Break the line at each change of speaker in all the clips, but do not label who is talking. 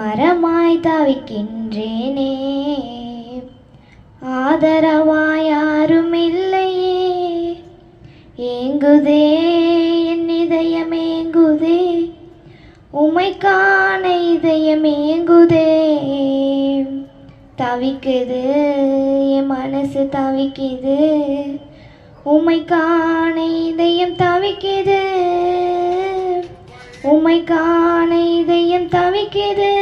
மரமாய் தவிக்கின்றேனே. ஆதரவாய் யாரும் இல்லையே ஏங்குதே என் இதயம் ஏங்குதே. உமைக்கான இதயம் ஏங்குதே. தவிக்குது என் மனசு தவிக்குது. உமைக்கான இதயம் தவிக்குது. உமைக்கான இதயம் தவிக்குது.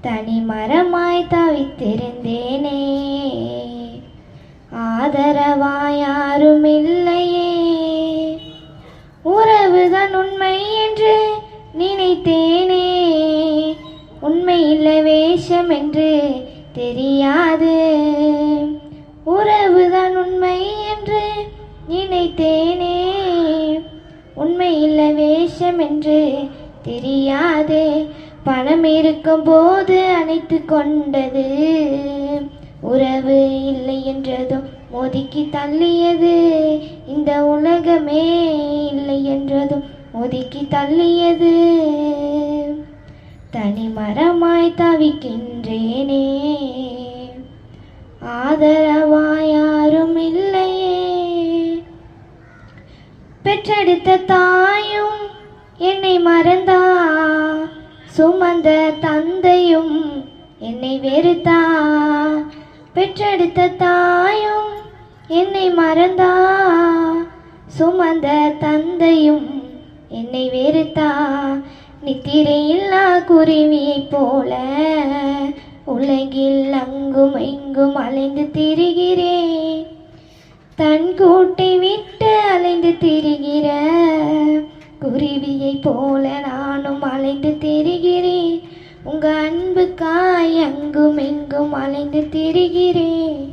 தனி மரமாய் தவித்திருந்தேனே. ஆதரவா யாரும் இல்லையே உறவுதான் உண்மை என்று நினைத்தேனே. உண்மை இல்லை வேஷம் என்று தெரியாது. உறவுதான் உண்மை என்று நினைத்தேன். என்று தெரியாதே. பணம் இருக்கும் போது அணைத்து கொண்டது. உறவு இல்லை என்றதும் ஒதுக்கி தள்ளியது. இந்த உலகமே இல்லை என்றதும் ஒதுக்கி தள்ளியது. தனி மரமாய் தவிக்கின்றேனே. ஆதரவா யாரும் இல்லையே. பெற்றெடுத்த தாயும் என்னை மறந்தா. சுமந்த தந்தையும் என்னை வெறுத்தா. பெற்றெடுத்த தாயும் என்னை மறந்தா. சுமந்த தந்தையும் என்னை வெறுத்தா. நித்திரையில்லா குருவியைப் போல உலகில் அங்கும் இங்கும் அலைந்து திரிகிறேன். தன் கூட்டை விட்டு அலைந்து திரிகிற குருவி போல நானும் அலைந்து திரிகிறேன். உங்க அன்புக்காய் அங்கும் எங்கும் அலைந்து திரிகிறேன்.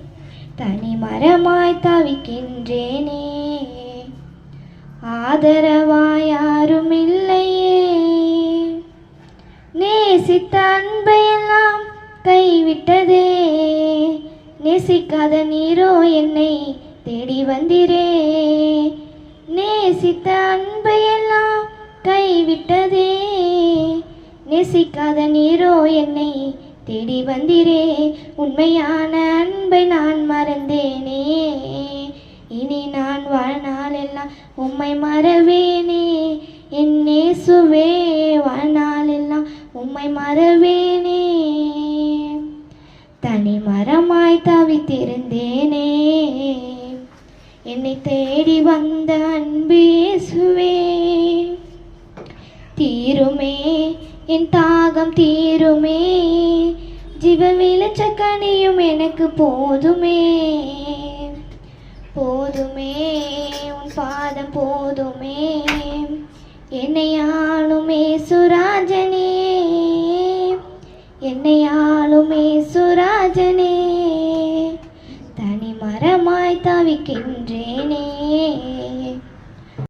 தனி மரமாய் தவிக்கின்றேனே. ஆதரவாய் யாரும் இல்லையே நேசித்த அன்பையெல்லாம் கைவிட்டதே. நேசிக்காத நீரோ என்னை தேடி வந்திரே. நேசித்த அன்பையெல்லாம் கைவிட்டதே. நேசிக்காத நீரோ என்னை தேடி வந்திரே. உண்மையான அன்பை நான் மறந்தேனே. இனி நான் வாழ்நாளெல்லாம் உம்மை மறவேனே. என் நேசுவே வாழ்நாளெல்லாம் உம்மை மறவேனே. தனி மரமாய் தவித்திருந்தேனே. என்னை தேடி வந்த அன்பு இயேசுவே. தீருமே என் தாகம் தீருமே. ஜீவ விளச்சக்கனியும் எனக்கு போதுமே. போதுமே உன் பாதம் போதுமே. என்னை ஆளுமே சுராஜனே என்னை ஆளுமே சுராஜனே தனி மரமாய் தவிக்கின்றேனே.